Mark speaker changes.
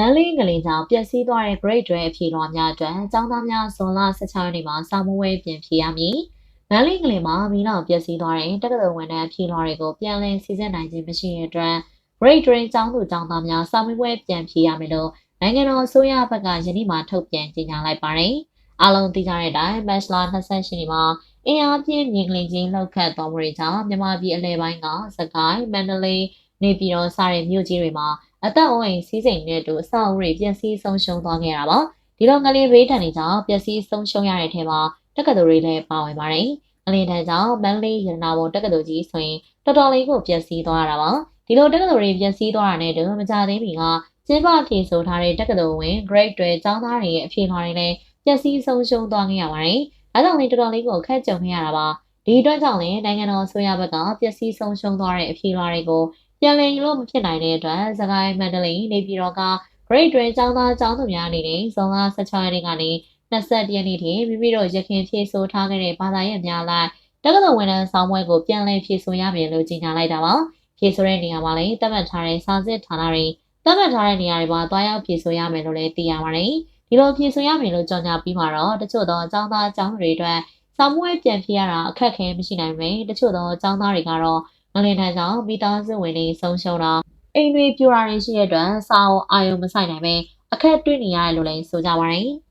Speaker 1: မန်လေးငလင်ကြောင့်ပျက်စီးသွားတဲ့ Great တွေအဖြေလွှာများအတွက်ចောင်းသားများဇွန်လ16ရက်နေ့မှာစာမွေးပြင်ဖြေရမည်။မန်လေးငလင်မှာမီးလောင်ပျက်စီးသွားတဲ့တက္ကသိုလ်ဝန်ထမ်းအဖြေလွှာတွေကိုပြန်လည်စီစစ်နိုင်ခြင်းမရှိတဲ့အတွက် Great Drain ကျောင်းသူကျောင်းသားများစာမေးပွဲပြန်ဖြေရမယ်လို့နိုင်ငံတော်အစိုးရဘက်ကယနေ့မှထုတ်ပြန်ကြေညာလိုက်ပါတယ်။အားလုံးသိကြတဲ့အတိုင်းမတ်လ28ရက်နေ့မှာအင်အားပြင်းမြေကလေးချင်းလှုပ်ခတ်သွားမှုတွေကြောင့်မြန်မာပြည်အလဲပိုင်းကစကိုင်းမန္တလေးနေပြည်တော်စတဲ့မြို့ကြီးတွေမှာ အသက်အိုးအိမ်စီးစိမ်နဲ့အတူအဆောက်အဦတွေပျက်စီးဆုံးရှုံးသွားခဲ့တာပါဒီလိုငလျင်ဘေးဒဏ်တွေကြောင့်ပျက်စီးဆုံးရှုံးရတဲ့ထဲမှာတက္ကသိုလ်တွေလည်းပါဝင်ပါတယ်ငလျင်ဒဏ်ကြောင့်မန္တလေးရတနာဘုံတက္ကသိုလ်ကြီးဆိုရင်တော်တော်လေးကိုပျက်စီးသွားရတာပါဒီလိုတက္ကသိုလ်တွေပျက်စီးသွားတာနဲ့တူမကြသေးမီကကျင်းပဖြေဆိုထားတဲ့တက္ကသိုလ်ဝင် grade တွေကျောင်းသားတွေရဲ့အဖြေလွှာတွေလည်းပျက်စီးဆုံးရှုံးသွားခဲ့ရပါတယ်ဒါကြောင့်လည်းတော်တော်လေးကိုခက်ကြုံခဲ့ရတာပါဒီအတွက်ကြောင့်လည်းနိုင်ငံတော်အစိုးရဘက်ကပျက်စီးဆုံးရှုံးသွားတဲ့အဖြေလွှာတွေကို ပြန်လည်ယူလို့မဖြစ်နိုင်တဲ့အတွက်စကိုင်းမန္တလေးနေပြည်တော်က Great တွင်ကျောင်းသားကျောင်းသူများအနေနဲ့ဇွန်လ16ရက်နေ့ကနေ21ရက်နေ့ထိမိမိတို့ရခင်ဖြည့်ဆို့ထားခဲ့တဲ့ဘာသာရပ်များလိုက်တက္ကသိုလ်ဝန်ထမ်းဆောင်ပွဲကိုပြန်လည်ဖြည့်ဆို့ရမယ်လို့ကြေညာလိုက်တာပါဖြည့်ဆို့တဲ့နေရာမှာလည်းသတ်မှတ်ထားတဲ့စာစစ်ဌာနတွေသတ်မှတ်ထားတဲ့နေရာတွေမှာတွားရောက်ဖြည့်ဆို့ရမယ်လို့လည်းသိရပါတယ်ဒီလိုဖြည့်ဆို့ရမယ်လို့ကြေညာပြီးမှတော့တချို့သောကျောင်းသားကျောင်းသူတွေအတွက်စာမွေးပြန်ဖြည့်ရတာအခက်အခဲမရှိနိုင်ပေမဲ့တချို့သောကျောင်းသားတွေကတော့ ငလင်တန်းကြောင့်မိသားစုဝင်တွေဆုံးရှုံးတာအိမ်တွေပြိုတာတွေရှိတဲ့အတွက်စာအုပ်အာရုံမဆိုင်နိုင်ပဲအခက်တွေ့နေရတယ်လို့လည်းဆိုကြပါတယ်။